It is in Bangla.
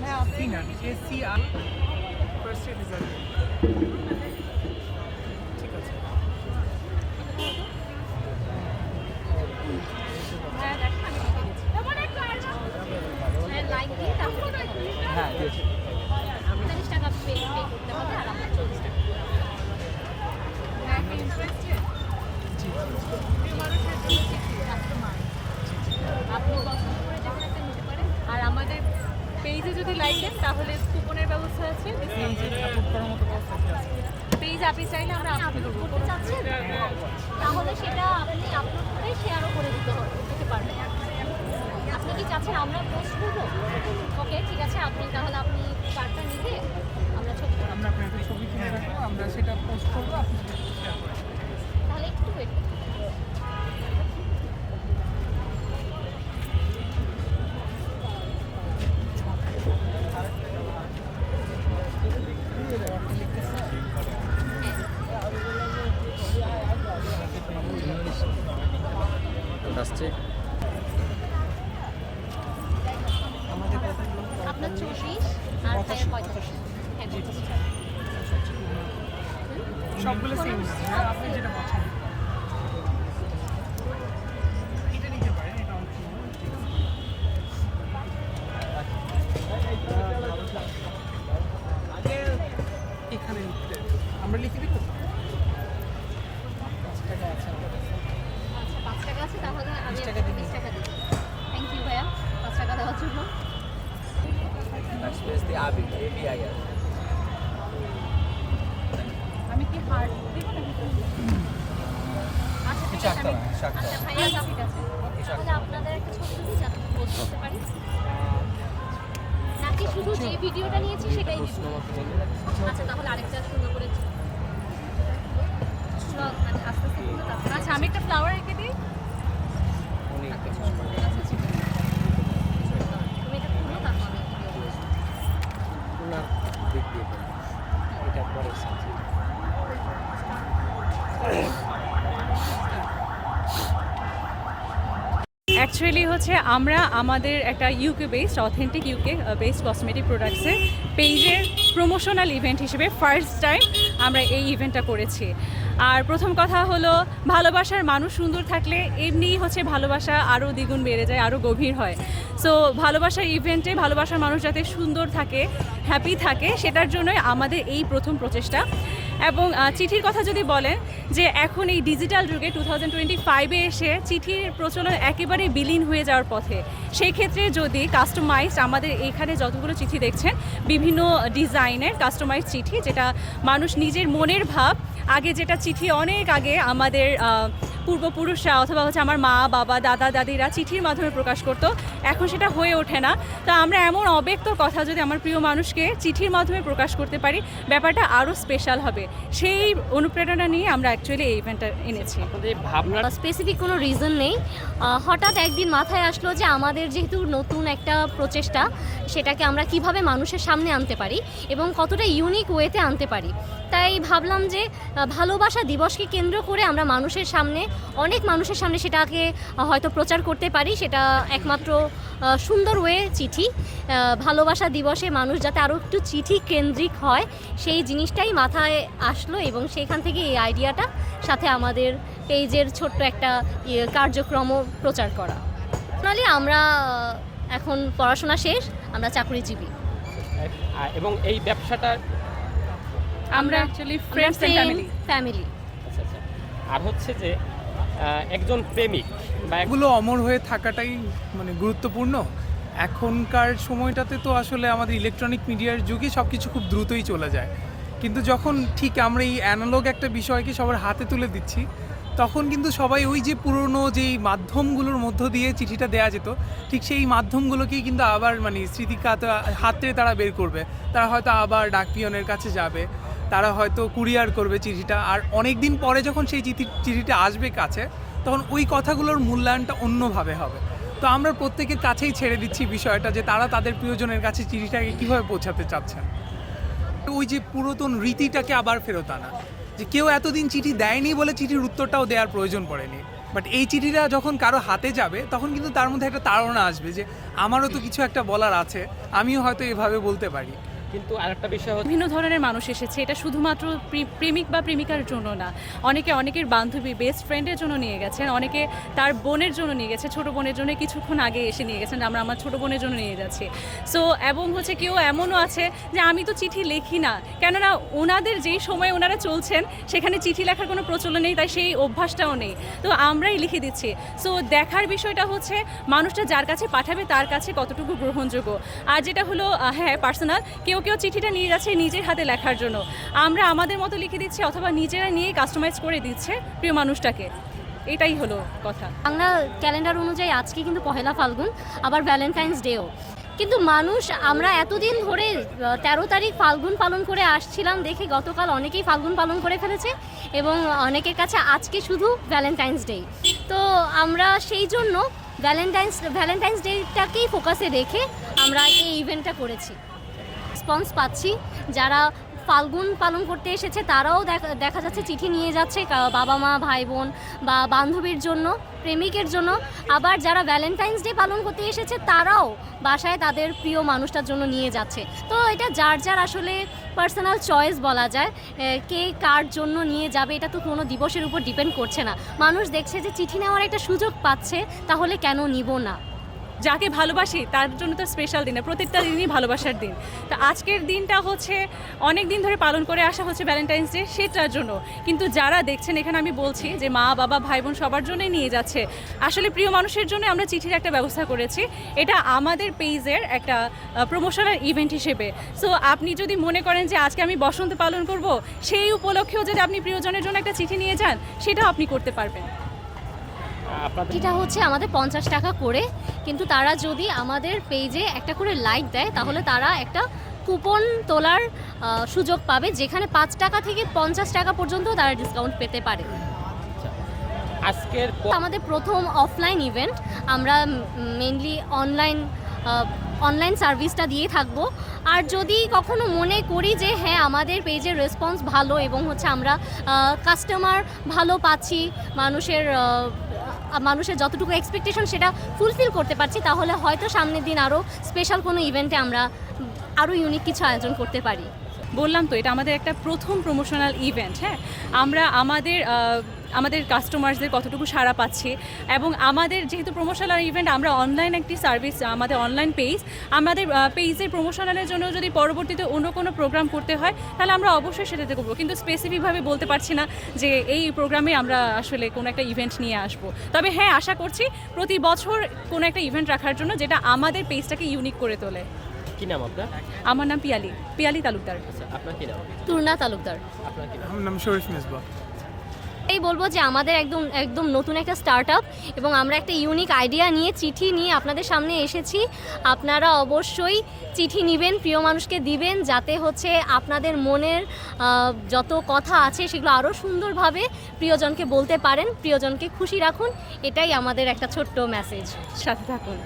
হ্যাঁ আপনি না S C R first result যদি লাইক দেন তাহলে কুপনের ব্যবস্থা আছে। পেজ আপনি চাইলে আমরা আপলোড করতে চাচ্ছেন? তাহলে সেটা আপনি আপলোড করে শেয়ারও করে দিতে হবে দিতে পারবেন। আপনি কি চাচ্ছেন আমরা পোস্ট করব? ওকে ঠিক আছে আপনি তাহলে আপনি কার্ডটা নিতে আমরা ছবি। আমরা আপনার ছবি তুলে রাখব আমরা সেটা পোস্ট করব আপনি। তাহলে একটু ওয়েট হ্যাঁ। সবগুলো সেম আপনি যেটা পছন্দ। আচ্ছা। ভাইয়া ঠিক আছে। তাহলে আপনাদের একটা ছবি তুলি যাতে পোস্ট করতে পারি। নাকি শুধু যে ভিডিওটা নিয়েছি সেটাই? আচ্ছা তাহলে আরেকটা সুন্দর করে মানে আচ্ছা আমি একটা ফ্লাওয়ার রেখে দিই। আচ্ছা এটা খুলো তারপর আমি ভিডিও দিচ্ছি ওনার দিক দিয়ে বলুন। এটা পরে সাথে অ্যাকচুয়ালি হচ্ছে আমরা আমাদের একটা UK based authentic UK based cosmetic প্রোডাক্টসের পেজের প্রমোশনাল ইভেন্ট হিসেবে ফার্স্ট টাইম আমরা এই ইভেন্টটা করেছি। আর প্রথম কথা হলো, ভালোবাসার মানুষ সুন্দর থাকলে এমনিই হচ্ছে ভালোবাসা আরও দ্বিগুণ বেড়ে যায় আরও গভীর হয়। সো ভালোবাসার ইভেন্টে ভালোবাসার মানুষ যাতে সুন্দর থাকে হ্যাপি থাকে, সেটার জন্যই আমাদের এই প্রথম প্রচেষ্টা। এবং চিঠির কথা যদি বলেন যে এখন এই ডিজিটাল যুগে টু থাউজেন্ড টোয়েন্টি ফাইভে এসে চিঠির প্রচলন একেবারে বিলীন হয়ে যাওয়ার পথে সেই ক্ষেত্রে যদি কাস্টমাইজড আমাদের এইখানে যতগুলো চিঠি দেখছেন, বিভিন্ন ডিজাইনের কাস্টমাইজ চিঠি যেটা মানুষ নিজের মনের ভাব, আগে যেটা চিঠি অনেক আগে আমাদের পূর্বপুরুষরা অথবা হচ্ছে আমার মা, বাবা, দাদা, দাদিরা চিঠির মাধ্যমে প্রকাশ করতো, এখন সেটা হয়ে ওঠে না। তো আমরা এমন অব্যক্ত কথা যদি আমার প্রিয় মানুষকে চিঠির মাধ্যমে প্রকাশ করতে পারি, ব্যাপারটা আরও স্পেশাল হবে। সেই অনুপ্রেরণা নিয়ে আমরা অ্যাকচুয়ালি এই ইভেন্টটা এনেছি। ভাবনা স্পেসিফিক কোনো রিজন নেই। হঠাৎ একদিন মাথায় আসলো যে আমাদের যেহেতু নতুন একটা প্রচেষ্টা সেটাকে আমরা কীভাবে মানুষের সামনে আনতে পারি এবং কতটা ইউনিক ওয়েতে আনতে পারি। তাই ভাবলাম যে ভালোবাসা দিবসকে কেন্দ্র করে আমরা মানুষের সামনে অনেক মানুষের সামনে সেটাকে হয়তো প্রচার করতে পারি। সেটা একমাত্র সুন্দর ওয়ে চিঠি। ভালোবাসা দিবসে মানুষ যাতে আরও একটু চিঠি কেন্দ্রিক হয় সেই জিনিসটাই মাথায় আসলো এবং সেখান থেকে এই আইডিয়াটা সাথে আমাদের পেজের ছোট্ট একটা ইয়ে, কার্যক্রম প্রচার করা। নাহলে আমরা এখন পড়াশোনা শেষ আমরা চাকরিজীবী। এবং এই ব্যবসাটা আমরা actually friends and family family আচ্ছা আচ্ছা। আর হচ্ছে যে একজন প্রেমিক বা এগুলো অমর হয়ে থাকাটাই মানে গুরুত্বপূর্ণ। এখনকার সময়টাতে তো আসলে আমাদের ইলেকট্রনিক মিডিয়ার যুগে সব কিছু খুব দ্রুতই চলে যায়। কিন্তু যখন ঠিক আমরা এই অ্যানালগ একটা বিষয়কে সবার হাতে তুলে দিচ্ছি, তখন কিন্তু সবাই ওই যে পুরনো যেই মাধ্যমগুলোর মধ্য দিয়ে চিঠিটা দেওয়া যেত, ঠিক সেই মাধ্যমগুলোকেই কিন্তু আবার মানে স্মৃতিকাতে হাতে তারা বের করবে। তারা হয়তো আবার ডাকপিয়নের কাছে যাবে, তারা হয়তো কুরিয়ার করবে চিঠিটা। আর অনেক দিন পরে যখন সেই চিঠি চিঠিটা আসবে কাছে, তখন ওই কথাগুলোর মূল্যায়নটা অন্যভাবে হবে। তো আমরা প্রত্যেকের কাছেই ছেড়ে দিচ্ছি বিষয়টা যে তারা তাদের প্রিয়জনের কাছে চিঠিটাকে কীভাবে পৌঁছাতে চাচ্ছেন। ওই যে পুরাতন রীতিটাকে আবার ফেরত আনা। যে কেউ এতদিন চিঠি দেয়নি বলে চিঠির উত্তরটাও দেওয়ার প্রয়োজন পড়েনি। বাট এই চিঠিটা যখন কারও হাতে যাবে তখন কিন্তু তার মধ্যে একটা তাড়না আসবে যে আমারও তো কিছু একটা বলার আছে আমিও হয়তো এভাবে বলতে পারি। কিন্তু আরেকটা বিষয় হচ্ছে বিভিন্ন ধরনের মানুষ এসেছে। এটা শুধুমাত্র প্রে- প্রেমিক বা প্রেমিকার জন্য না। অনেকে অনেকের বান্ধবী বেস্ট ফ্রেন্ডের জন্য নিয়ে গেছেন, অনেকে তার বোনের জন্য নিয়ে গেছে, ছোট বোনের জন্য কিছুক্ষণ আগে এসে নিয়ে গেছেন, আমরা আমার ছোট বোনের জন্য নিয়ে যাচ্ছি। সো এবং হচ্ছে কেউ এমনও আছে যে আমি তো চিঠি লিখি না। কেননা ওনাদের যেই সময় ওনারা চলছেন, সেখানে চিঠি লেখার কোনো প্রচলন নেই, তাই সেই অভ্যাসটাও নেই। তো আমরাই লিখে দিচ্ছি। সো দেখার বিষয়টা হচ্ছে, মানুষটা যার কাছে পাঠাবে তার কাছে কতটুকু গ্রহণযোগ্য। আর যেটা হলো হ্যাঁ পার্সোনাল কেউ কেউ চিঠিটা নিয়ে যাচ্ছে নিজের হাতে লেখার জন্য। আমরা আমাদের মতো লিখে দিচ্ছি অথবা নিজেরা নিয়ে কাস্টমাইজ করে দিচ্ছে প্রিয় মানুষটাকে। এটাই হলো কথা। বাংলা ক্যালেন্ডার অনুযায়ী আজকে কিন্তু পহেলা ফাল্গুন, আবার ভ্যালেন্টাইন্স ডেও কিন্তু মানুষ, আমরা এতদিন ধরে তেরো তারিখ ফাল্গুন পালন করে আসছিলাম দেখে গতকাল অনেকেই ফাল্গুন পালন করে ফেলেছে এবং অনেকের কাছে আজকে শুধু ভ্যালেন্টাইন্স ডে তো আমরা সেই জন্য ভ্যালেন্টাইন্স ভ্যালেন্টাইন্স ডেটাকেই ফোকাসে রেখে আমরা এই ইভেন্টটা করেছি। রেসপন্স পাচ্ছি। যারা ফাল্গুন পালন করতে এসেছে, তারাও দেখা- যাচ্ছে, চিঠি নিয়ে যাচ্ছে বাবা মা ভাই বোন বা বান্ধবীর জন্য, প্রেমিকের জন্য। আবার যারা ভ্যালেন্টাইন্স ডে পালন করতে এসেছে, তারাও বাসায় তাদের প্রিয় মানুষটার জন্য নিয়ে যাচ্ছে। তো এটা যার যার আসলে পার্সোনাল চয়েস বলা যায় কে কার জন্য নিয়ে যাবে, এটা তো কোনো দিবসের উপর ডিপেন্ড করছে না। মানুষ দেখছে যে, চিঠি নেওয়ার একটা সুযোগ পাচ্ছে, তাহলে কেন নিব না? যাকে ভালোবাসি, তার জন্য তো স্পেশাল দিন প্রত্যেকটা দিনই ভালোবাসার দিন। তো আজকের দিনটা হচ্ছে অনেক দিন ধরে পালন করে আসা হচ্ছে ভ্যালেন্টাইন্স ডে সেটার জন্য। কিন্তু যারা দেখছেন, এখানে আমি বলছি যে মা, বাবা ভাই বোন সবার জন্যই নিয়ে যাচ্ছে। আসলে প্রিয় মানুষের জন্য আমরা চিঠির একটা ব্যবস্থা করেছি। এটা আমাদের পেজের একটা প্রমোশনাল ইভেন্ট হিসেবে। সো আপনি যদি মনে করেন যে আজকে আমি বসন্ত পালন করব, সেই উপলক্ষেও যদি আপনি প্রিয়জনের জন্য একটা চিঠি নিয়ে যান, সেটাও আপনি করতে পারবেন। এটা হচ্ছে আমাদের পঞ্চাশ টাকা করে কিন্তু তারা যদি আমাদের পেজে একটা করে লাইক দেয় তাহলে তারা একটা কুপন তোলার সুযোগ পাবে যেখানে পাঁচ টাকা থেকে পঞ্চাশ টাকা পর্যন্ত তারা ডিসকাউন্ট পেতে পারে। আজকের আমাদের প্রথম অফলাইন ইভেন্ট আমরা মেনলি অনলাইন অনলাইন সার্ভিসটা দিয়ে থাকব। আর যদি কখনো মনে করি যে হ্যাঁ আমাদের পেজের রেসপন্স ভালো এবং হচ্ছে আমরা কাস্টমার ভালো পাচ্ছি, মানুষের মানুষের যতটুকু এক্সপেকটেশন সেটা ফুলফিল করতে পারছি, তাহলে হয়তো সামনের দিন আরও স্পেশাল কোনো ইভেন্টে আমরা আরও ইউনিক কিছু আয়োজন করতে পারি। বললাম তো, এটা আমাদের একটা প্রথম প্রমোশনাল ইভেন্ট হ্যাঁ? আমরা আমাদের আমাদের কাস্টমারদের কতটুকু সাড়া পাচ্ছি এবং আমাদের যেহেতু প্রমোশনাল ইভেন্ট আমরা অনলাইন একটি সার্ভিস আমাদের অনলাইন পেজ আমাদের পেজের প্রমোশনালের জন্য যদি পরবর্তীতে অন্য কোনো প্রোগ্রাম করতে হয়, তাহলে আমরা অবশ্যই সেটাতে করব কিন্তু স্পেসিফিকভাবে বলতে পারছি না যে এই প্রোগ্রামে আমরা আসলে কোনো একটা ইভেন্ট নিয়ে আসব। তবে হ্যাঁ আশা করছি প্রতি বছর কোনো একটা ইভেন্ট রাখার জন্য যেটা আমাদের পেজটাকে ইউনিক করে তোলে। কি নাম আপনার? আমার নাম পিয়ালি পিয়ালি তালুকদার। আচ্ছা আপনার কি নাম? তুর্না তালুকদার। আপনার কি নাম? আমার নাম শরীফ মেজবা। এই বলব যে আমাদের একদম একদম নতুন একটা স্টার্ট আপ এবং আমরা একটা ইউনিক আইডিয়া নিয়ে চিঠি নিয়ে আপনাদের সামনে এসেছি। আপনারা অবশ্যই চিঠি নেবেন প্রিয় মানুষকে দিবেন যাতে হচ্ছে আপনাদের মনের যত কথা আছে সেগুলো আরও সুন্দরভাবে প্রিয়জনকে বলতে পারেন। প্রিয়জনকে খুশি রাখুন। এটাই আমাদের একটা ছোট্ট মেসেজ সাথে থাকুন।